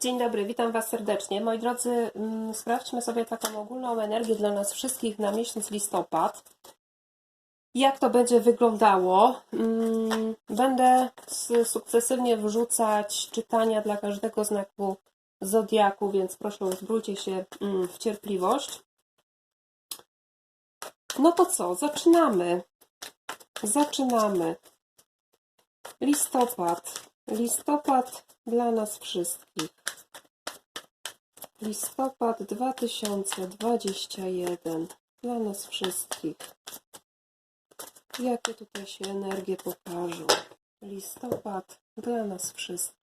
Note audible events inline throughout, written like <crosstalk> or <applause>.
Dzień dobry, witam Was serdecznie. Moi drodzy, mm, sprawdźmy sobie taką ogólną energię dla nas wszystkich na miesiąc listopad. Jak to będzie wyglądało? Mm, Będę sukcesywnie wrzucać czytania dla każdego znaku zodiaku, więc proszę uzbrójcie się mm, w cierpliwość. No to co, zaczynamy. Zaczynamy. Listopad. Listopad dla nas wszystkich. Listopad 2021 dla nas wszystkich. Jakie tutaj się energie pokażą? Listopad dla nas wszystkich.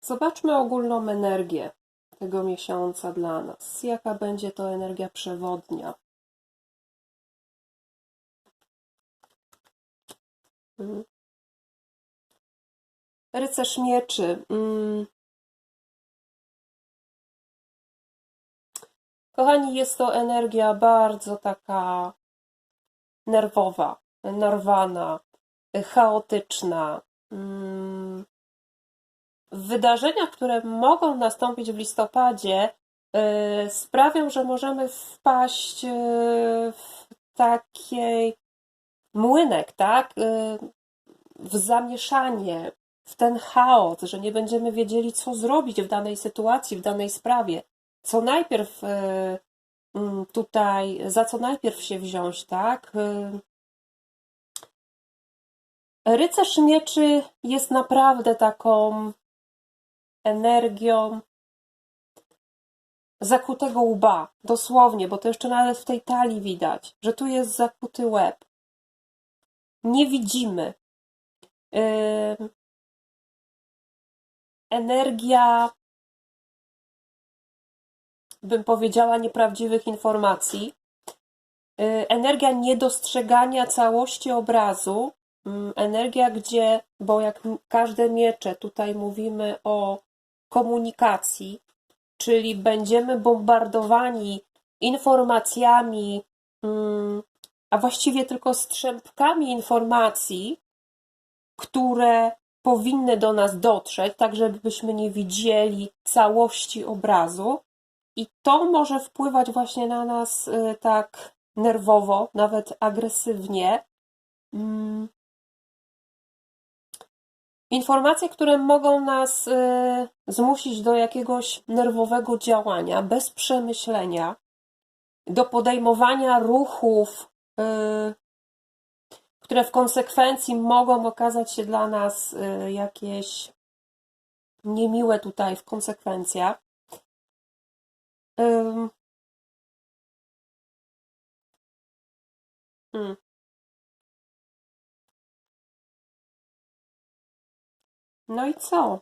Zobaczmy ogólną energię tego miesiąca dla nas. Jaka będzie to energia przewodnia? Mhm. Rycerz mieczy. Mm. Kochani, jest to energia bardzo taka nerwowa, narwana, chaotyczna. Mm. Wydarzenia, które mogą nastąpić w listopadzie, y, sprawią, że możemy wpaść y, w takiej młynek, tak? Y, W zamieszanie, w ten chaos, że nie będziemy wiedzieli, co zrobić w danej sytuacji, w danej sprawie. Co najpierw y, mm, tutaj, za co najpierw się wziąć, tak? Y, Rycerz mieczy jest naprawdę taką energią zakutego łba, dosłownie, bo to jeszcze nawet w tej talii widać, że tu jest zakuty łeb. Nie widzimy. Energia, bym powiedziała, nieprawdziwych informacji. Yy, energia niedostrzegania całości obrazu. Ym, energia, gdzie, bo jak każde miecze, tutaj mówimy o komunikacji, czyli będziemy bombardowani informacjami, ym, a właściwie tylko strzępkami informacji, które powinny do nas dotrzeć, tak żebyśmy nie widzieli całości obrazu. I to może wpływać właśnie na nas y, tak nerwowo, nawet agresywnie. Mm. Informacje, które mogą nas y, zmusić do jakiegoś nerwowego działania bez przemyślenia, do podejmowania ruchów, y, które w konsekwencji mogą okazać się dla nas y, jakieś niemiłe tutaj w konsekwencjach. Ym. Hmm. No i co?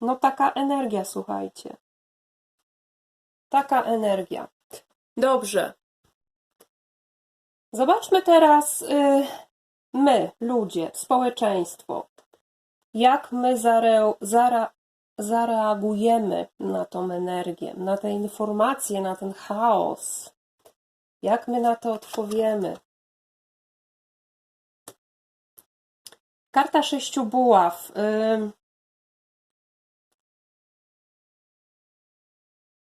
No taka energia, słuchajcie. Taka energia. Dobrze. Zobaczmy teraz y, my, ludzie, społeczeństwo. Jak my zare, zara, zareagujemy na tą energię, na te informacje, na ten chaos? Jak my na to odpowiemy? Karta sześciu buław. Ym.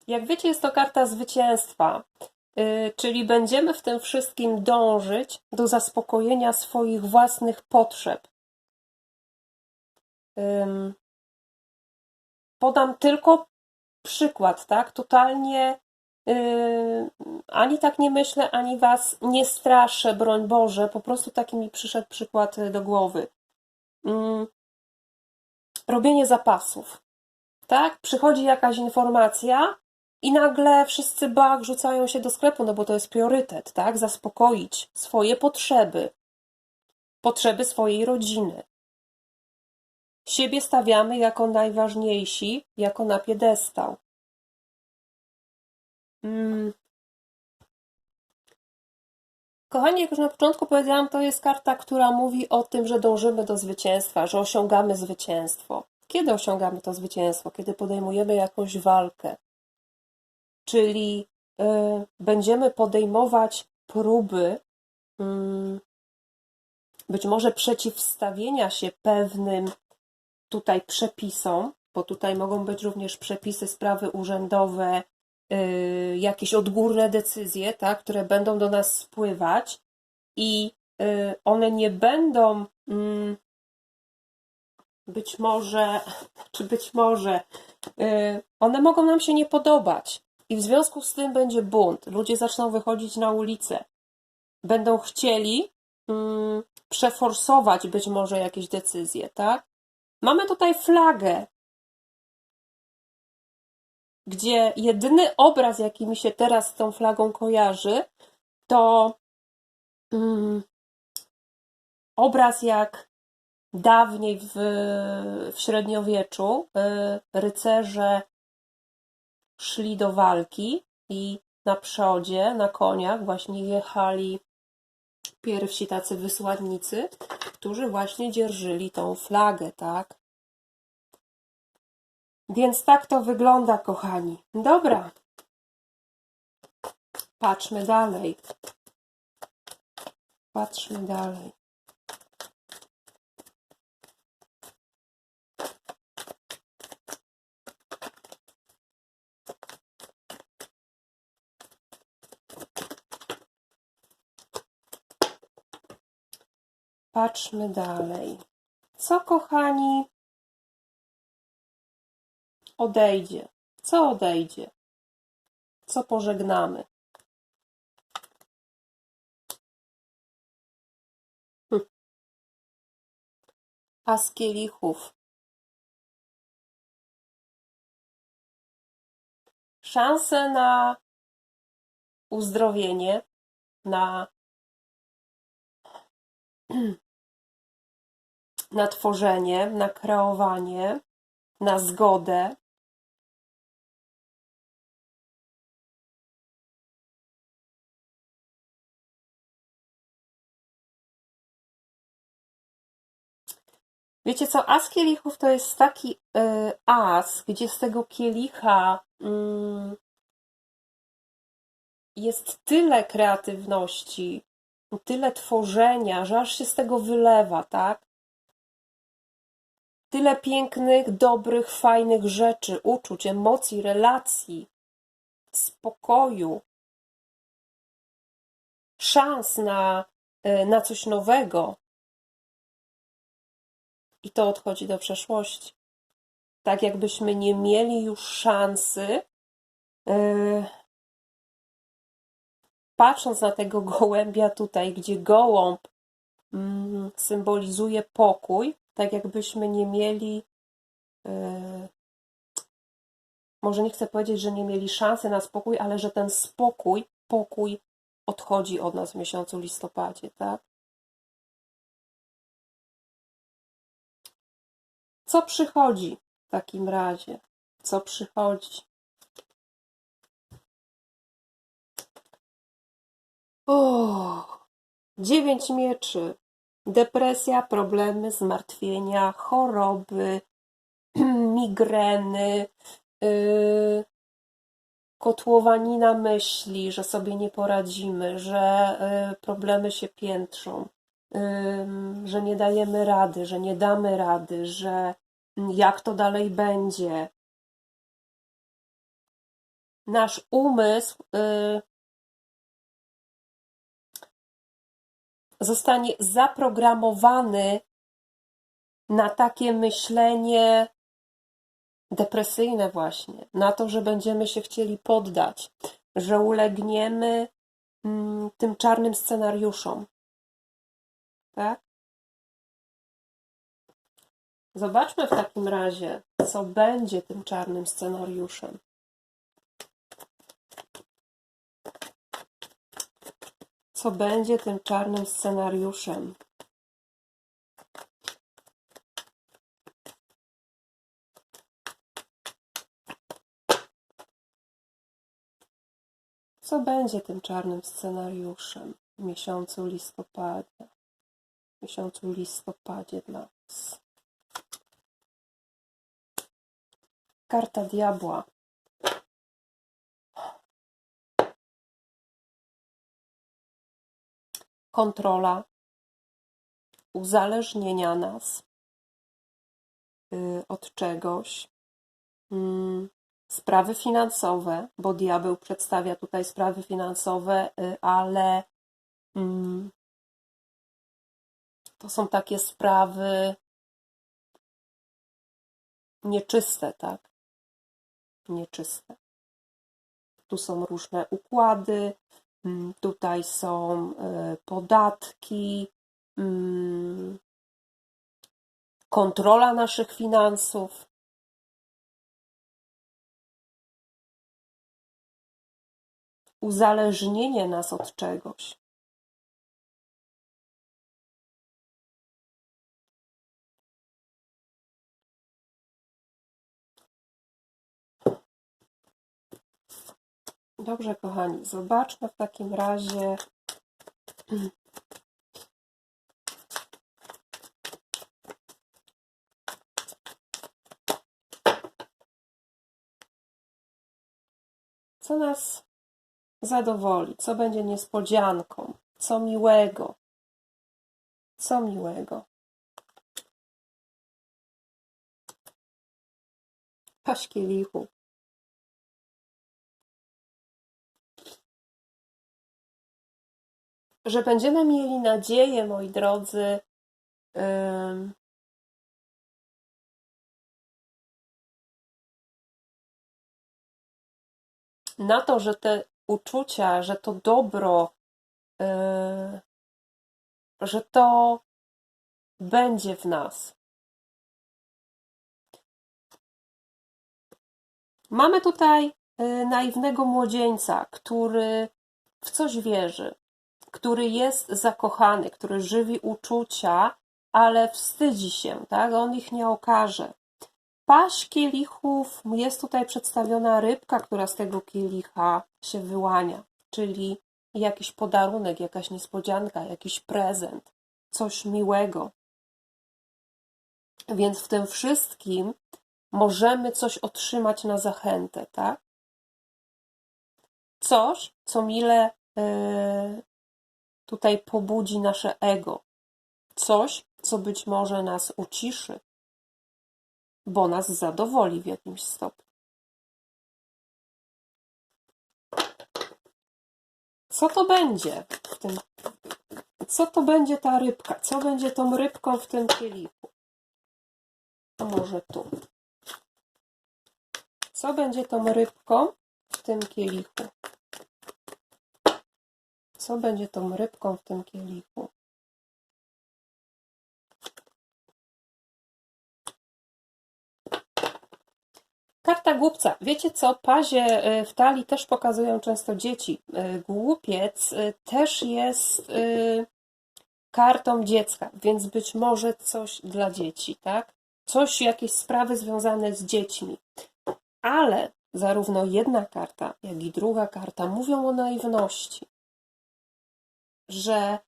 Jak wiecie, jest to karta zwycięstwa, czyli będziemy w tym wszystkim dążyć do zaspokojenia swoich własnych potrzeb. Podam tylko przykład, tak? Totalnie yy, ani tak nie myślę, ani was nie straszę, broń Boże, po prostu taki mi przyszedł przykład y, do głowy. Ym. Robienie zapasów. Tak? Przychodzi jakaś informacja i nagle wszyscy bach rzucają się do sklepu, no bo to jest priorytet, tak? Zaspokoić swoje potrzeby, potrzeby swojej rodziny. Siebie stawiamy jako najważniejsi, jako na piedestał. Mm. Kochani, jak już na początku powiedziałam, to jest karta, która mówi o tym, że dążymy do zwycięstwa, że osiągamy zwycięstwo. Kiedy osiągamy to zwycięstwo? Kiedy podejmujemy jakąś walkę. Czyli y, będziemy podejmować próby mm, być może przeciwstawienia się pewnym tutaj przepisom, bo tutaj mogą być również przepisy, sprawy urzędowe, yy, jakieś odgórne decyzje, tak, które będą do nas spływać i yy, one nie będą mm, być może, <laughs> czy być może, one mogą nam się nie podobać i w związku z tym będzie bunt. Ludzie zaczną wychodzić na ulicę. Będą chcieli mm, przeforsować być może jakieś decyzje, tak? Mamy tutaj flagę, gdzie jedyny obraz, jaki mi się teraz z tą flagą kojarzy, to mm, obraz jak dawniej w, w średniowieczu y, rycerze szli do walki i na przodzie, na koniach właśnie jechali pierwsi tacy wysłannicy, którzy właśnie dzierżyli tą flagę, tak? Więc tak to wygląda, kochani. Dobra. Patrzmy dalej. Patrzmy dalej. Patrzmy dalej. Co, kochani, odejdzie? Co odejdzie? Co pożegnamy? Hm. As kielichów. Szanse na uzdrowienie, na <clears throat> na tworzenie, na kreowanie, na zgodę. Wiecie co, as kielichów to jest taki y, as, gdzie z tego kielicha mm, jest tyle kreatywności, tyle tworzenia, że aż się z tego wylewa, tak? Tyle pięknych, dobrych, fajnych rzeczy, uczuć, emocji, relacji, spokoju, szans na, e, na coś nowego. I to odchodzi do przeszłości. Tak jakbyśmy nie mieli już szansy, yy, patrząc na tego <laughs> gołębia tutaj, gdzie gołąb mm, symbolizuje pokój, tak jakbyśmy nie mieli, yy, może nie chcę powiedzieć, że nie mieli szansy na spokój, ale że ten spokój, pokój odchodzi od nas w miesiącu listopadzie, tak? Co przychodzi w takim razie? Co przychodzi? O, dziewięć mieczy. Depresja, problemy, zmartwienia, choroby, <clears throat> migreny, yy, kotłowanina myśli, że sobie nie poradzimy, że yy, problemy się piętrzą, yy, że nie dajemy rady, że nie damy rady, że jak to dalej będzie. Nasz umysł zostanie zaprogramowany na takie myślenie depresyjne właśnie, na to, że będziemy się chcieli poddać, że ulegniemy mm, tym czarnym scenariuszom. Tak? Zobaczmy w takim razie, co będzie tym czarnym scenariuszem. Co będzie tym czarnym scenariuszem? Co będzie tym czarnym scenariuszem w miesiącu listopadzie? W miesiącu listopadzie dla nas. Karta diabła. Kontrola, uzależnienia nas y, od czegoś, mm, sprawy finansowe, bo diabeł przedstawia tutaj sprawy finansowe, y, ale mm, to są takie sprawy nieczyste, tak? Nieczyste. Tu są różne układy, tutaj są y, podatki, mm, kontrola naszych finansów. Uzależnienie nas od czegoś. Dobrze, kochani, zobaczmy w takim razie. Co nas zadowoli, co będzie niespodzianką, co miłego. Co miłego. Paść. Że będziemy mieli nadzieję, moi drodzy, na to, że te uczucia, że to dobro, yy, że to będzie w nas. Mamy tutaj yy, naiwnego młodzieńca, który w coś wierzy, który jest zakochany, który żywi uczucia, ale wstydzi się, tak? On ich nie okaże. Paść kielichów jest tutaj przedstawiona rybka, która z tego kielicha się wyłania, czyli jakiś podarunek, jakaś niespodzianka, jakiś prezent, coś miłego. Więc w tym wszystkim możemy coś otrzymać na zachętę, tak? Coś, co mile yy, tutaj pobudzi nasze ego. Coś, co być może nas uciszy, bo nas zadowoli w jakimś stopniu. Co to będzie w tym? Co to będzie ta rybka? Co będzie tą rybką w tym kielichu? A może tu. Co będzie tą rybką w tym kielichu? Co będzie tą rybką w tym kielichu? Karta głupca. Wiecie co? Pazie y, w talii też pokazują często dzieci. Y, głupiec y, też jest kartą dziecka, więc być może coś dla dzieci, tak? Coś, jakieś sprawy związane z dziećmi. Ale zarówno jedna karta, jak i druga karta mówią o naiwności że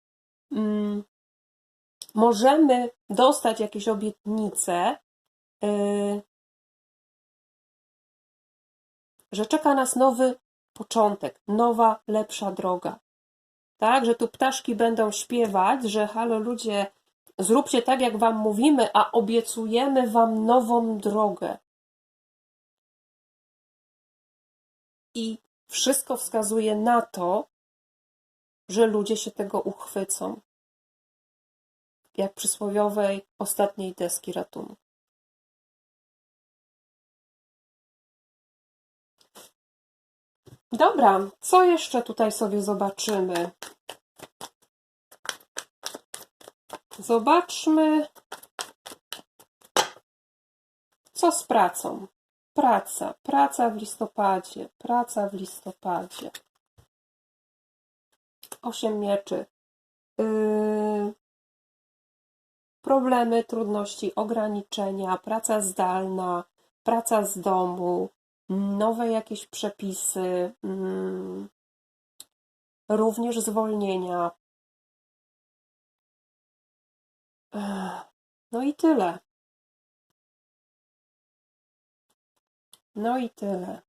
mm, możemy dostać jakieś obietnice, yy, że czeka nas nowy początek, nowa, lepsza droga. Tak, że tu ptaszki będą śpiewać, że halo ludzie, zróbcie tak, jak wam mówimy, a obiecujemy wam nową drogę. I wszystko wskazuje na to, że ludzie się tego uchwycą. Jak przysłowiowej ostatniej deski ratunku. Dobra, co jeszcze tutaj sobie zobaczymy? Zobaczmy, co z pracą. Praca, praca w listopadzie, praca w listopadzie. Osiem mieczy. Yy, problemy, trudności, ograniczenia, praca zdalna, praca z domu, nowe jakieś przepisy, yy, również zwolnienia. No i tyle. No i tyle.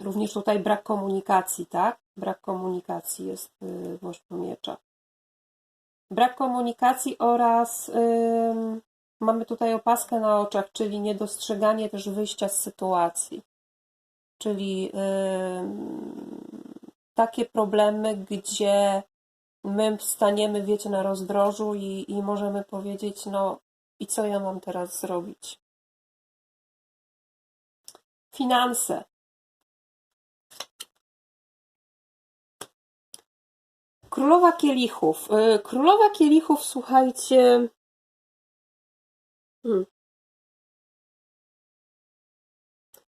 Również tutaj brak komunikacji, tak? Brak komunikacji jest y, w ośmiu miecza. Brak komunikacji oraz ym, mamy tutaj opaskę na oczach, czyli niedostrzeganie też wyjścia z sytuacji. Czyli ym, takie problemy, gdzie my staniemy, wiecie, na rozdrożu i, i możemy powiedzieć, no i co ja mam teraz zrobić? Finanse. Królowa Kielichów. Y, Królowa Kielichów, słuchajcie. Hmm.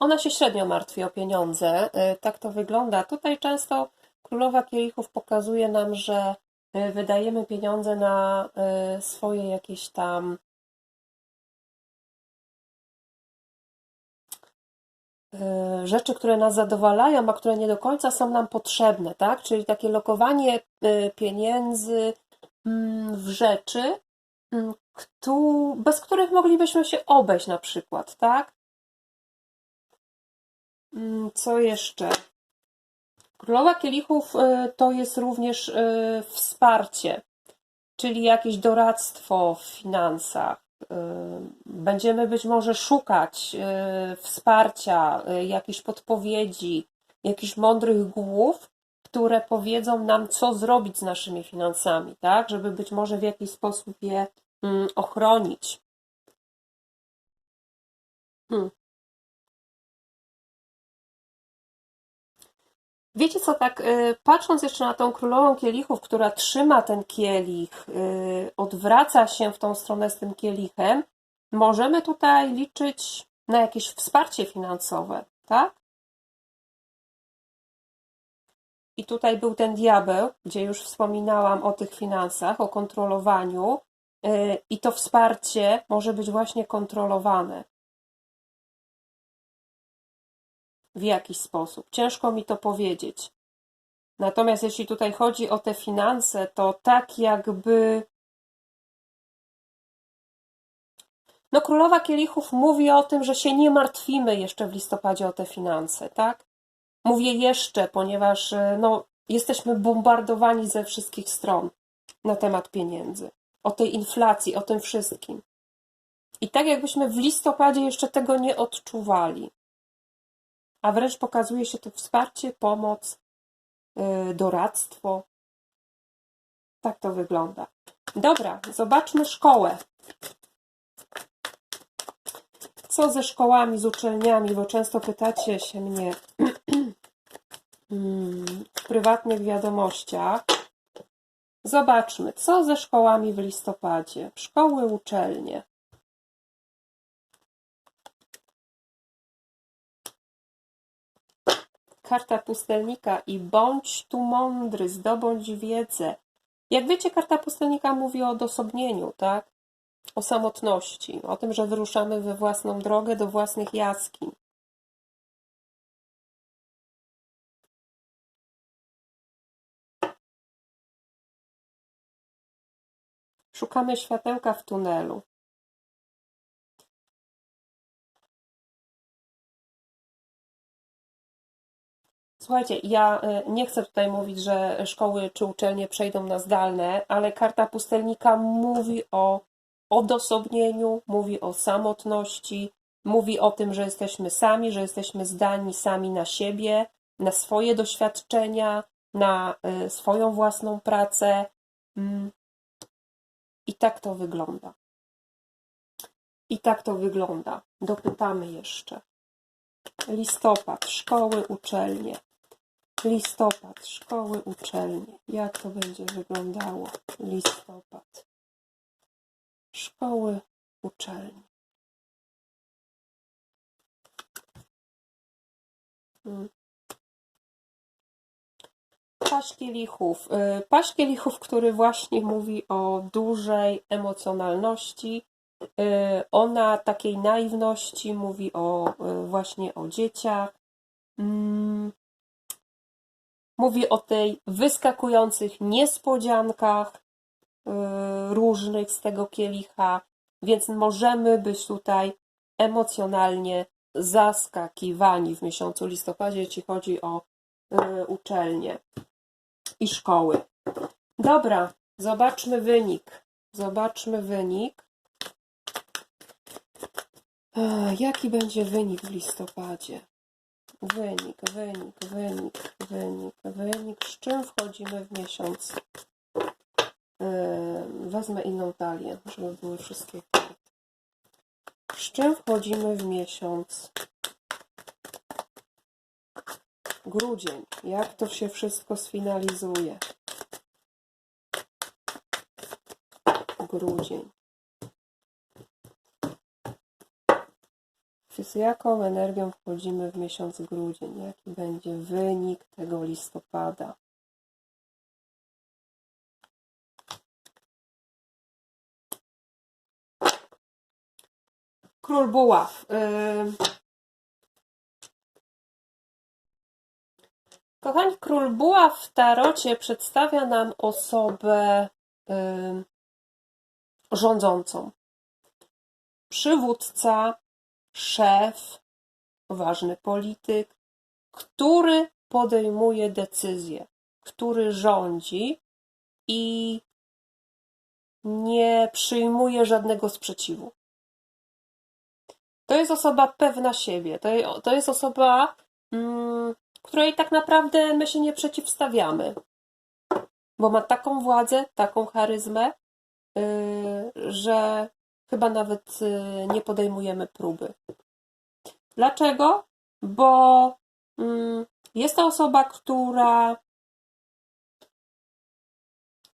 Ona się średnio martwi o pieniądze. y, Tak to wygląda. Tutaj często Królowa Kielichów pokazuje nam, że y, wydajemy pieniądze na swoje jakieś tam rzeczy, które nas zadowalają, a które nie do końca są nam potrzebne, tak? Czyli takie lokowanie y, pieniędzy mm, w rzeczy, mm, bez których moglibyśmy się obejść na przykład, tak? Mm, Co jeszcze? Królowa Kielichów y, to jest również wsparcie, czyli jakieś doradztwo w finansach. Y, Będziemy być może szukać y, wsparcia, y, jakichś podpowiedzi, jakichś mądrych głów, które powiedzą nam, co zrobić z naszymi finansami, tak? Żeby być może w jakiś sposób je mm, ochronić. Hmm. Wiecie co, tak y, patrząc jeszcze na tą królową kielichów, która trzyma ten kielich, y, odwraca się w tą stronę z tym kielichem, możemy tutaj liczyć na jakieś wsparcie finansowe, tak? I tutaj był ten diabeł, gdzie już wspominałam o tych finansach, o kontrolowaniu, y, i to wsparcie może być właśnie kontrolowane. W jakiś sposób. Ciężko mi to powiedzieć. Natomiast jeśli tutaj chodzi o te finanse, to tak jakby. No, królowa kielichów mówi o tym, że się nie martwimy jeszcze w listopadzie o te finanse, tak? Mówię jeszcze, ponieważ e, no, jesteśmy bombardowani ze wszystkich stron na temat pieniędzy, o tej inflacji, o tym wszystkim. I tak jakbyśmy w listopadzie jeszcze tego nie odczuwali a wręcz pokazuje się to wsparcie, pomoc, yy, doradztwo. Tak to wygląda. Dobra, zobaczmy szkołę. Co ze szkołami, z uczelniami, bo często pytacie się mnie <clears throat> mm, w prywatnych wiadomościach. Zobaczmy, co ze szkołami w listopadzie. Szkoły, uczelnie. Karta pustelnika i bądź tu mądry, zdobądź wiedzę. Jak wiecie, karta pustelnika mówi o odosobnieniu, tak? O samotności, o tym, że wyruszamy we własną drogę do własnych jaskiń. Szukamy światełka w tunelu. Słuchajcie, ja y, nie chcę tutaj mówić, że szkoły czy uczelnie przejdą na zdalne, ale karta pustelnika mówi o odosobnieniu, mówi o samotności, mówi o tym, że jesteśmy sami, że jesteśmy zdani sami na siebie, na swoje doświadczenia, na y, swoją własną pracę. Mm. I tak to wygląda. I tak to wygląda. Dopytamy jeszcze. Listopad, szkoły, uczelnie. Listopad, szkoły, uczelnie. Jak to będzie wyglądało? Listopad. Szkoły, uczelnie. Hmm. Paść kielichów. Y, Paść kielichów, który właśnie mówi o dużej emocjonalności, y, o na takiej naiwności, mówi o y, właśnie o dzieciach. Mówi o tej wyskakujących niespodziankach różnych z tego kielicha, więc możemy być tutaj emocjonalnie zaskakiwani w miesiącu listopadzie, jeśli chodzi o uczelnie i szkoły. Dobra, Zobaczmy wynik. Zobaczmy wynik. Ech, Jaki będzie wynik w listopadzie? Wynik, wynik, wynik, wynik, wynik. Z czym wchodzimy w miesiąc? Ym, Wezmę inną talię, żeby były wszystkie. Z czym wchodzimy w miesiąc? Grudzień. Jak to się wszystko sfinalizuje? Grudzień. Z jaką energią wchodzimy w miesiąc grudzień? Jaki będzie wynik tego listopada? Król Buław. Kochani, Król Buław w tarocie przedstawia nam osobę rządzącą. Przywódca, szef, ważny polityk, który podejmuje decyzje, który rządzi i nie przyjmuje żadnego sprzeciwu. To jest osoba pewna siebie, to, je- to jest osoba, mm, której tak naprawdę my się nie przeciwstawiamy, bo ma taką władzę, taką charyzmę, yy, że chyba nawet yy, nie podejmujemy próby. Dlaczego? Bo mm, jest to osoba, która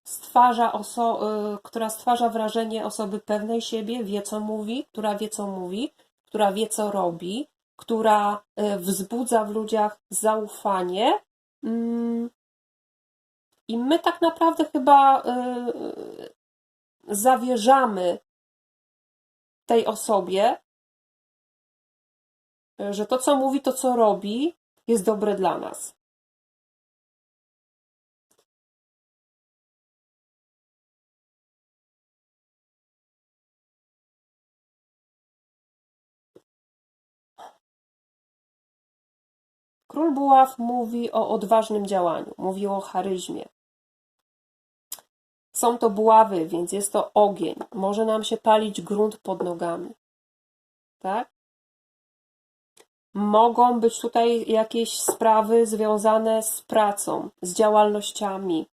stwarza, oso- y, która stwarza wrażenie osoby pewnej siebie, wie co mówi, która wie co mówi, która wie co robi, która y, wzbudza w ludziach zaufanie. Mm, I my tak naprawdę chyba y, zawierzamy tej osobie, y, że to co mówi, to co robi, jest dobre dla nas. Król Buław mówi o odważnym działaniu, mówi o charyzmie. Są to buławy, więc jest to ogień. Może nam się palić grunt pod nogami. Tak? Mogą być tutaj jakieś sprawy związane z pracą, z działalnościami.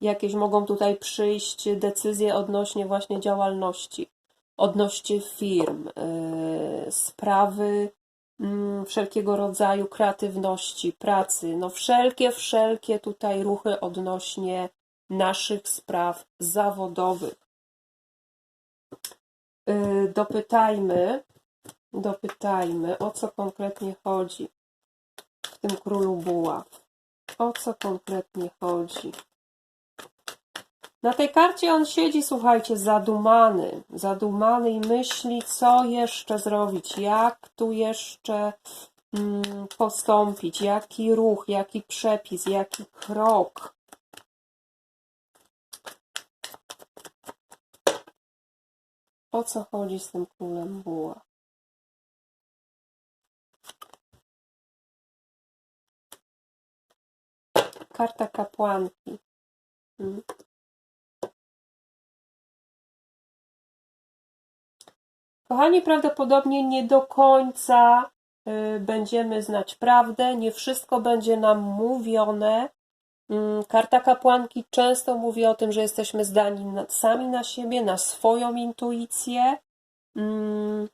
Jakieś mogą tutaj przyjść decyzje odnośnie właśnie działalności, odnośnie firm, yy, sprawy mm, wszelkiego rodzaju kreatywności, pracy, no wszelkie, wszelkie tutaj ruchy odnośnie naszych spraw zawodowych. Yy, Dopytajmy, dopytajmy, o co konkretnie chodzi w tym królu buław. O co konkretnie chodzi? Na tej karcie on siedzi, słuchajcie, zadumany, zadumany i myśli, co jeszcze zrobić, jak tu jeszcze mm, postąpić, jaki ruch, jaki przepis, jaki krok. O co chodzi z tym królem buła? Karta kapłanki. Mm. Kochani, prawdopodobnie nie do końca y, będziemy znać prawdę, nie wszystko będzie nam mówione. Mm, Karta kapłanki często mówi o tym, że jesteśmy zdani sami na siebie, na swoją intuicję. Mm.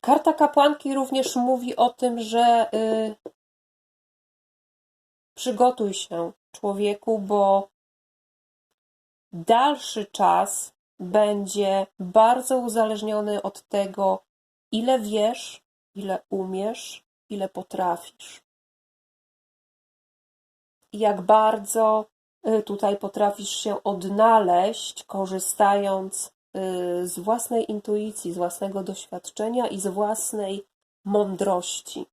Karta kapłanki również mówi o tym, że y, przygotuj się, człowieku, bo dalszy czas będzie bardzo uzależniony od tego, ile wiesz, ile umiesz, ile potrafisz. Jak bardzo y, tutaj potrafisz się odnaleźć, korzystając y, z własnej intuicji, z własnego doświadczenia i z własnej mądrości.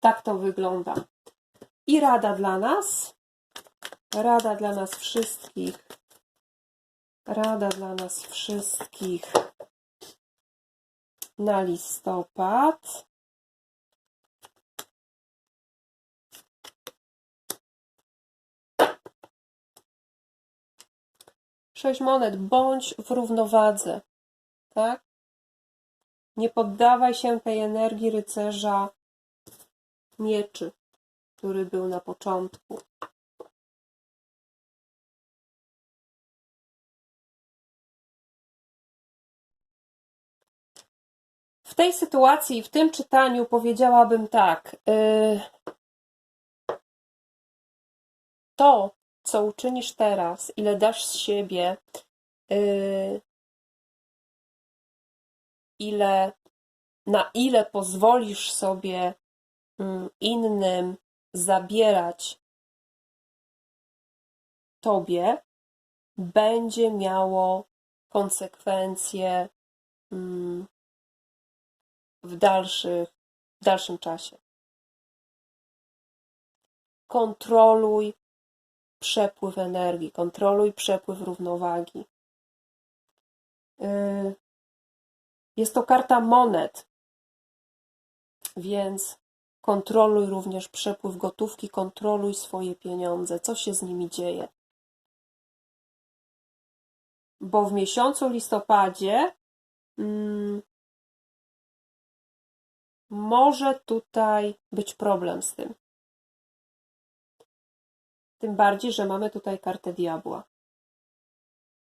Tak to wygląda. I rada dla nas, rada dla nas wszystkich, rada dla nas wszystkich na listopad. Sześć monet, bądź w równowadze, tak? Nie poddawaj się tej energii rycerza mieczy, który był na początku. W tej sytuacji, w tym czytaniu powiedziałabym tak. y, To, co uczynisz teraz, ile dasz z siebie, y, ile, na ile pozwolisz sobie mm, innym zabierać tobie, będzie miało konsekwencje mm, w, dalszych, w dalszym czasie. Kontroluj przepływ energii, kontroluj przepływ równowagi. Yy, Jest to karta monet, więc kontroluj również przepływ gotówki, kontroluj swoje pieniądze, co się z nimi dzieje. Bo w miesiącu listopadzie mm, może tutaj być problem z tym. Tym bardziej, że mamy tutaj kartę diabła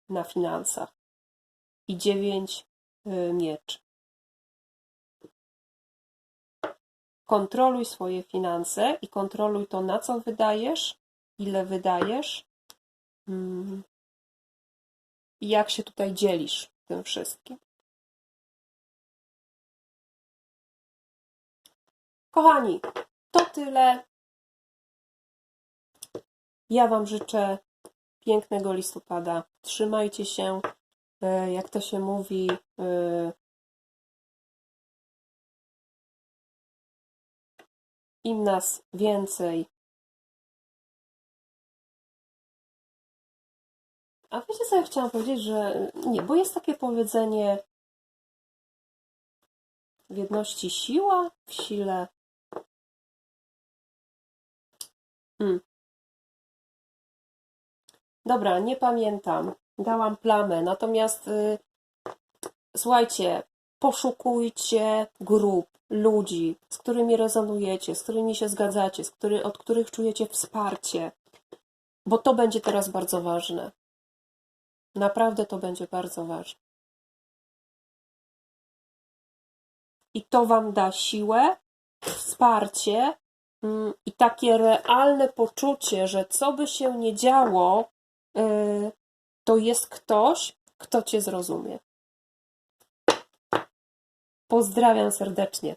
na finansach i dziewięć y, mieczy. Kontroluj swoje finanse i kontroluj to, na co wydajesz, ile wydajesz mm, i jak się tutaj dzielisz tym wszystkim. Kochani, to tyle. Ja Wam życzę pięknego listopada. Trzymajcie się, e, jak to się mówi. e, Im nas więcej. A wiecie co ja chciałam powiedzieć, że nie, bo jest takie powiedzenie w jedności siła, w sile. Hmm. Dobra, nie pamiętam. Dałam plamę. Natomiast y, słuchajcie, poszukujcie grup, ludzi, z którymi rezonujecie, z którymi się zgadzacie, z który, od których czujecie wsparcie, bo to będzie teraz bardzo ważne. Naprawdę to będzie bardzo ważne. I to Wam da siłę, wsparcie mm, i takie realne poczucie, że co by się nie działo, to jest ktoś, kto Cię zrozumie. Pozdrawiam serdecznie.